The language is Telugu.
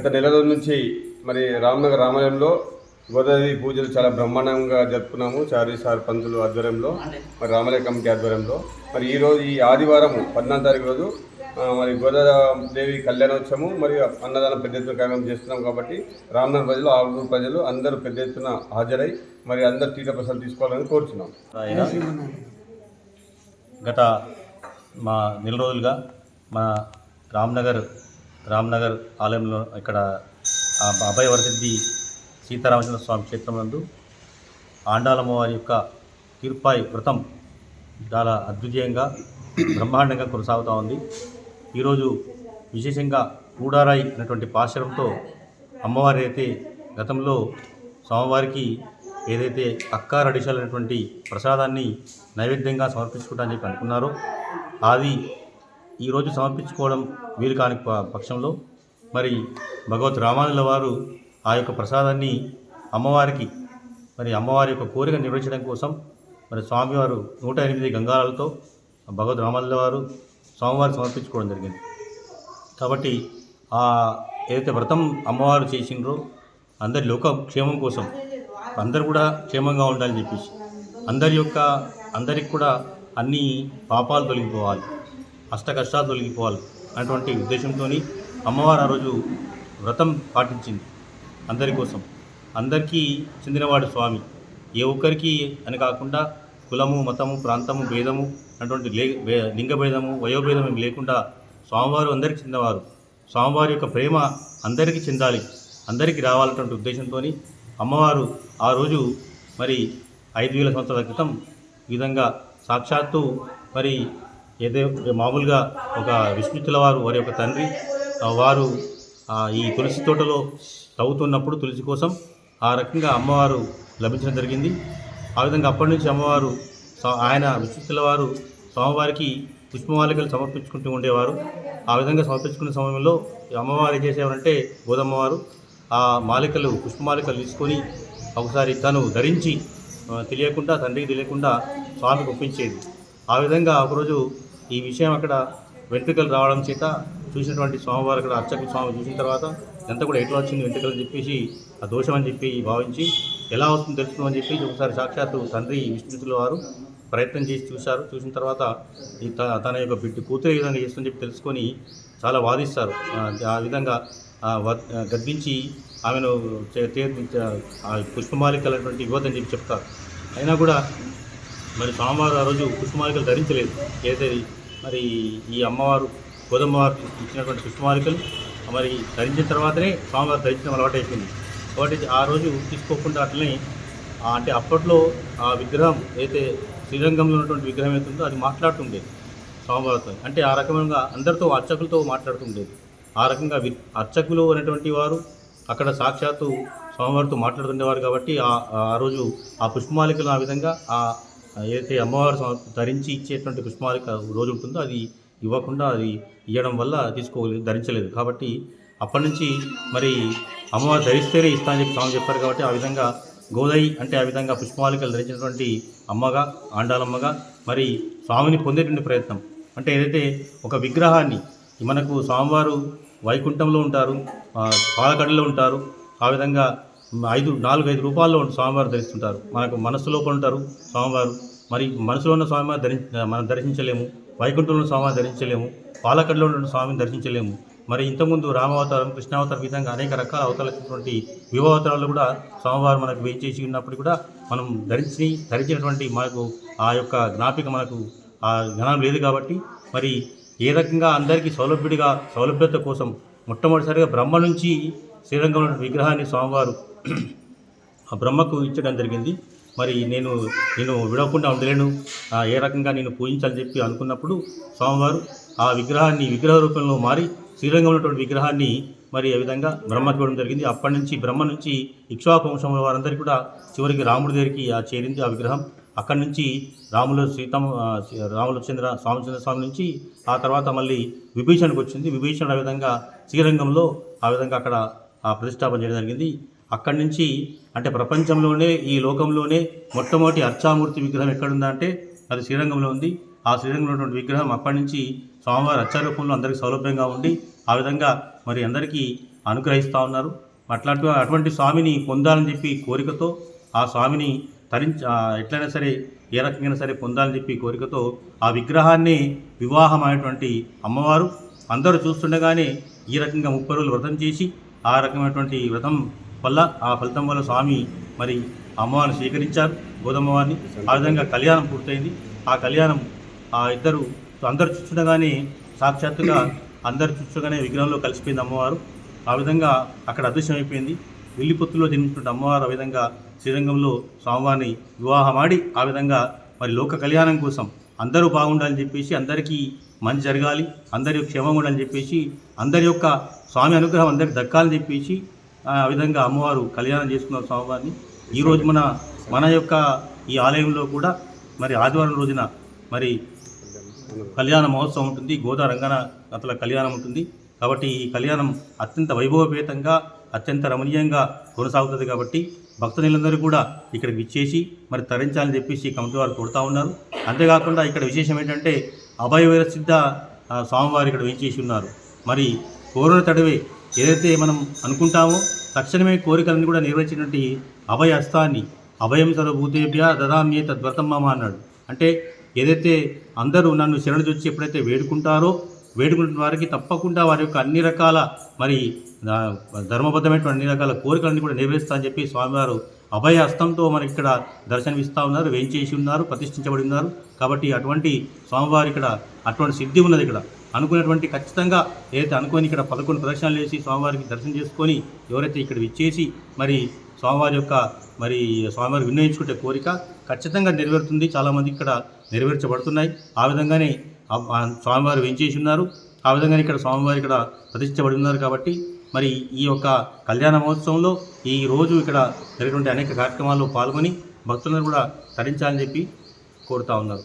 గత నెల రోజుల నుంచి మరి రామ్నగర్ రామాలయంలో గోదావరి పూజలు చాలా బ్రహ్మాండంగా జరుపుకున్నాము చారీ సార్ పంతులు ఆధ్వర్యంలో మరి రామాలయ కమిటీ ఆధ్వర్యంలో. మరి ఈ రోజు ఈ ఆదివారం పద్నాలుగు తారీఖు రోజు మరి గోదాదేవి కళ్యాణోత్సవము మరియు అన్నదానం పెద్ద ఎత్తున కార్యక్రమం చేస్తున్నాం కాబట్టి రామ్నగర్ ప్రజలు ఆరుగురు ప్రజలు అందరూ పెద్ద ఎత్తున హాజరై మరి అందరు తీర్థ ప్రసాదం తీసుకోవాలని కోరుచున్నాం. ఆయన గత మా నెల రోజులుగా మన రామ్నగర్ రామ్నగర్ ఆలయంలో ఇక్కడ అభయ వరసిద్ధి సీతారామచంద్ర స్వామి క్షేత్రం నందు ఆండాలమ్మ యొక్క తీర్పాయి వ్రతం చాలా అద్వితీయంగా బ్రహ్మాండంగా కొనసాగుతూ ఉంది. ఈరోజు విశేషంగా కూడారాయి అనేటువంటి పాశరంతో అమ్మవారి అయితే గతంలో స్వామివారికి ఏదైతే అక్క రడిషల్ అనేటువంటి ప్రసాదాన్ని నైవేద్యంగా సమర్పించుకుంటామని చెప్పి అనుకున్నారో అది ఈరోజు సమర్పించుకోవడం వీలు కాని ప- పక్షంలో మరి భగవత్ రామానుల వారు ఆ యొక్క ప్రసాదాన్ని అమ్మవారికి మరి అమ్మవారి యొక్క కోరిక నిర్వహించడం కోసం మరి స్వామివారు నూట ఎనిమిది గంగాలతో భగవద్ రామానుల వారు స్వామివారు సమర్పించుకోవడం జరిగింది. కాబట్టి ఆ ఏదైతే వ్రతం అమ్మవారు చేసిండ్రో అందరి లోక క్షేమం కోసం అందరు కూడా క్షేమంగా ఉండాలని చెప్పేసి అందరి యొక్క అందరికి కూడా అన్ని పాపాలు తొలగిపోవాలి. అష్ట కష్టాలు తొలగిపోవాలి అటువంటి ఉద్దేశంతో అమ్మవారు ఆ రోజు వ్రతం పాటించింది అందరి కోసం. అందరికీ చెందినవాడు స్వామి. ఏ ఒక్కరికి అని కాకుండా కులము మతము ప్రాంతము భేదము అటువంటి లే లింగ భేదము వయోభేదం ఏమి లేకుండా స్వామివారు అందరికీ చెందినవారు. స్వామివారి యొక్క ప్రేమ అందరికీ చెందాలి అందరికీ రావాలన్నటువంటి ఉద్దేశంతో అమ్మవారు ఆ రోజు మరి ఐదు వేల సంవత్సరాల క్రితం ఈ విధంగా సాక్షాత్తు మరి ఏదో మామూలుగా ఒక విష్ణుతుల వారు వారి యొక్క తండ్రి వారు ఈ తులసి తోటలో తవ్వుతున్నప్పుడు తులసి కోసం ఆ రకంగా అమ్మవారు లభించడం జరిగింది. ఆ విధంగా అప్పటి నుంచి అమ్మవారు ఆయన విష్ణుతుల వారు స్వామివారికి పుష్పమాలికలు సమర్పించుకుంటూ ఉండేవారు. ఆ విధంగా సమర్పించుకునే సమయంలో అమ్మవారు ఏం చేసేవారంటే గోదమ్మవారు ఆ మాలికలు పుష్పమాలికలు తీసుకొని ఒకసారి తను ధరించి తెలియకుండా తండ్రికి తెలియకుండా స్వామికి ఒప్పించేది. ఆ విధంగా ఒకరోజు ఈ విషయం అక్కడ వెంట్రుకలు రావడం చేత చూసినటువంటి స్వామివారు అక్కడ అర్చక స్వామి చూసిన తర్వాత ఎంత కూడా ఎట్లా వచ్చింది వెంట్రుకలు అని చెప్పేసి ఆ దోషం అని చెప్పి భావించి ఎలా వస్తుందో తెలుసుకోమని చెప్పి ఒకసారి సాక్షాత్తు తండ్రి విష్ణుతుల వారు ప్రయత్నం చేసి చూశారు. చూసిన తర్వాత ఈ తన యొక్క బిడ్డ కూతురు ఏ విధంగా చేస్తుందని చెప్పి తెలుసుకొని చాలా వాదిస్తారు. ఆ, విధంగా వ- గద్దించి ఆమెను చే- తే- పుష్పమాలికలు అటువంటి ఇవ్వద్దని చెప్పి చెప్తారు. అయినా కూడా మరి స్వామివారు ఆ రోజు పుష్పమాలికలు ధరించలేదు. ఏదైతే మరి ఈ అమ్మవారు గోదమ్మవారు ఇచ్చినటువంటి పుష్పమాలికలు మరి ధరించిన తర్వాతనే స్వామివారు ధరించడం అలవాటు అయిపోయింది కాబట్టి ఆ రోజు తీసుకోకుండా అట్లనే అంటే అప్పట్లో ఆ విగ్రహం అయితే శ్రీరంగంలో ఉన్నటువంటి విగ్రహం ఏతుందో అది మాట్లాడుతుండేది స్వామివారితో. అంటే ఆ రకమైన అందరితో అర్చకులతో మాట్లాడుతుండేది. ఆ రకంగా వి అర్చకులు అనేటువంటి వారు అక్కడ సాక్షాత్తు స్వామివారితో మాట్లాడుతుండేవారు కాబట్టి ఆ ఆ రోజు ఆ పుష్పమాలికలు ఆ విధంగా ఆ ఏదైతే అమ్మవారు ధరించి ఇచ్చేటువంటి పుష్పాలిక రోజు ఉంటుందో అది ఇవ్వకుండా అది ఇవ్వడం వల్ల తీసుకోలేదు ధరించలేదు. కాబట్టి అప్పటి నుంచి మరి అమ్మవారు ధరిస్తేనే ఇస్తా అని చెప్పి స్వామి చెప్పారు కాబట్టి ఆ విధంగా గోదయి అంటే ఆ విధంగా పుష్పాలికలు ధరించినటువంటి అమ్మగా ఆండాలమ్మగా మరి స్వామిని పొందేటువంటి ప్రయత్నం. అంటే ఏదైతే ఒక విగ్రహాన్ని మనకు స్వామివారు వైకుంఠంలో ఉంటారు పాలకడిలో ఉంటారు ఆ విధంగా ఐదు నాలుగు ఐదు రూపాల్లో ఉన్న స్వామివారు ధరిస్తుంటారు. మనకు మనసులో ఉంటారు స్వామివారు. మరి మనసులో ఉన్న స్వామివారు ధరి మనం దర్శించలేము వైకుంఠంలో ఉన్న స్వామివారు ధరించలేము. పాలకడలో ఉన్న స్వామిని దర్శించలేము. మరి ఇంతకుముందు రామావతారం కృష్ణావతారం విధంగా అనేక రకాల అవతారాలటువంటి వివాహవతారాలు కూడా స్వామివారు మనకు వేయి చేసి ఉన్నప్పుడు కూడా మనం ధరించి ధరించినటువంటి మనకు ఆ యొక్క జ్ఞాపిక మనకు ఆ జ్ఞానం లేదు కాబట్టి మరి ఏ రకంగా అందరికీ సౌలభ్యుడిగా సౌలభ్యత కోసం మొట్టమొదటిసారిగా బ్రహ్మ నుంచి శ్రీరంగంలో విగ్రహాన్ని స్వామివారు బ్రహ్మకు ఇచ్చడం జరిగింది. మరి నేను నేను విడవకుండా ఉండలేను. ఏ రకంగా నేను పూజించాలని చెప్పి అనుకున్నప్పుడు స్వామివారు ఆ విగ్రహాన్ని విగ్రహ రూపంలో మారి శ్రీరంగంలో ఉన్నటువంటి విగ్రహాన్ని మరి ఏ విధంగా బ్రహ్మకి ఇవ్వడం జరిగింది. అప్పటి నుంచి బ్రహ్మ నుంచి ఇక్ష్వాకు వంశంలో వారందరికీ కూడా చివరికి రాముడి దగ్గరికి ఆ చేరింది ఆ విగ్రహం. అక్కడి నుంచి రాములు సీతమ్మ ఆ, రాములచంద్ర స్వామిచంద్ర స్వామి నుంచి ఆ తర్వాత మళ్ళీ విభీషణకు వచ్చింది. విభీషణుడు ఆ విధంగా శ్రీరంగంలో ఆ విధంగా అక్కడ ఆ ప్రతిష్టాపన చేయడం జరిగింది. అక్కడి నుంచి అంటే ప్రపంచంలోనే ఈ లోకంలోనే మొట్టమొదటి అర్చామూర్తి విగ్రహం ఎక్కడుందా అంటే అది శ్రీరంగంలో ఉంది. ఆ శ్రీరంగంలో ఉన్నటువంటి విగ్రహం అక్కడి నుంచి స్వామివారి అర్చారూపంలో అందరికీ సౌలభ్యంగా ఉండి ఆ విధంగా మరి అందరికీ అనుగ్రహిస్తూ ఉన్నారు. అట్లాంటి అటువంటి స్వామిని పొందాలని చెప్పి కోరికతో ఆ స్వామిని తరించి ఎట్లయినా సరే ఏ రకంగా సరే పొందాలని చెప్పి కోరికతో ఆ విగ్రహాన్ని వివాహమైనటువంటి అమ్మవారు అందరూ చూస్తుండగానే ఈ రకంగా ముప్పై రోజులు వ్రతం చేసి ఆ రకమైనటువంటి వ్రతం వల్ల ఆ ఫలితం వల్ల స్వామి మరి అమ్మవారిని స్వీకరించారు. గోదమ్మవారిని ఆ విధంగా కళ్యాణం పూర్తయింది. ఆ కళ్యాణం ఆ ఇద్దరు అందరు చూస్తుండగానే సాక్షాత్తుగా అందరు చూస్తుండగానే విగ్రహంలో కలిసిపోయింది అమ్మవారు. ఆ విధంగా అక్కడ అదృశ్యం అయిపోయింది. విల్లిపొత్తులో జన్మించిన అమ్మవారు ఆ విధంగా శ్రీరంగంలో స్వామివారిని వివాహమాడి ఆ విధంగా మరి లోక కళ్యాణం కోసం అందరూ బాగుండాలని చెప్పేసి అందరికీ మంచి జరగాలి అందరి క్షేమంగా ఉండాలని చెప్పేసి అందరి యొక్క స్వామి అనుగ్రహం అందరికి దక్కాలని చెప్పేసి ఆ విధంగా అమ్మవారు కళ్యాణం చేసుకున్నారు స్వామివారిని. ఈరోజు మన మన యొక్క ఈ ఆలయంలో కూడా మరి ఆదివారం రోజున మరి కళ్యాణ మహోత్సవం ఉంటుంది. గోదా రంగన అతల కళ్యాణం ఉంటుంది. కాబట్టి ఈ కళ్యాణం అత్యంత వైభవపేతంగా అత్యంత రమణీయంగా కొనసాగుతుంది కాబట్టి భక్తులందరూ కూడా ఇక్కడికి విచ్చేసి మరి తరించాలని చెప్పేసి కమిటీ వారు కొడుతూ ఉన్నారు. అంతేకాకుండా ఇక్కడ విశేషం ఏంటంటే అభయ సిద్ధ స్వామివారు ఇక్కడ వేయించేసి ఉన్నారు. మరి కోరిన తడివే ఏదైతే మనం అనుకుంటామో తక్షణమే కోరికలను కూడా నిర్వహించినటువంటి అభయ హస్తాన్ని అభయం సర్వభూతేభ్య దదామ్యే తద్వ్రతం అన్నాడు. అంటే ఏదైతే అందరూ నన్ను శరణు చూచి ఎప్పుడైతే వేడుకుంటారో వేడుకుంటున్న వారికి తప్పకుండా వారి యొక్క అన్ని రకాల మరి ధర్మబద్ధమైనటువంటి అన్ని రకాల కోరికలన్నీ కూడా నెరవేరుస్తా అని చెప్పి స్వామివారు అభయ హస్తంతో మనకి ఇక్కడ దర్శనమిస్తూ ఉన్నారు వేయించేసి ఉన్నారు ప్రతిష్ఠించబడి ఉన్నారు. కాబట్టి అటువంటి స్వామివారి ఇక్కడ అటువంటి సిద్ధి ఉన్నది ఇక్కడ. అనుకున్నటువంటి ఖచ్చితంగా ఏదైతే అనుకొని ఇక్కడ పదకొండు ప్రదక్షిణాలు వేసి స్వామివారికి దర్శనం చేసుకొని ఎవరైతే ఇక్కడ విచ్చేసి మరి స్వామివారి యొక్క మరి స్వామివారి వినియోగించుకుంటే కోరిక ఖచ్చితంగా నెరవేరుతుంది. చాలామంది ఇక్కడ నెరవేర్చబడుతున్నాయి. ఆ విధంగానే స్వామివారు వెంచేసి ఉన్నారు. ఆ విధంగానే ఇక్కడ స్వామివారు ఇక్కడ ప్రతిష్ఠించబడి ఉన్నారు కాబట్టి మరి ఈ యొక్క కళ్యాణ మహోత్సవంలో ఈ రోజు ఇక్కడ జరిగినటువంటి అనేక కార్యక్రమాల్లో పాల్గొని భక్తులను కూడా తరించాలని చెప్పి కోరుతా ఉన్నారు.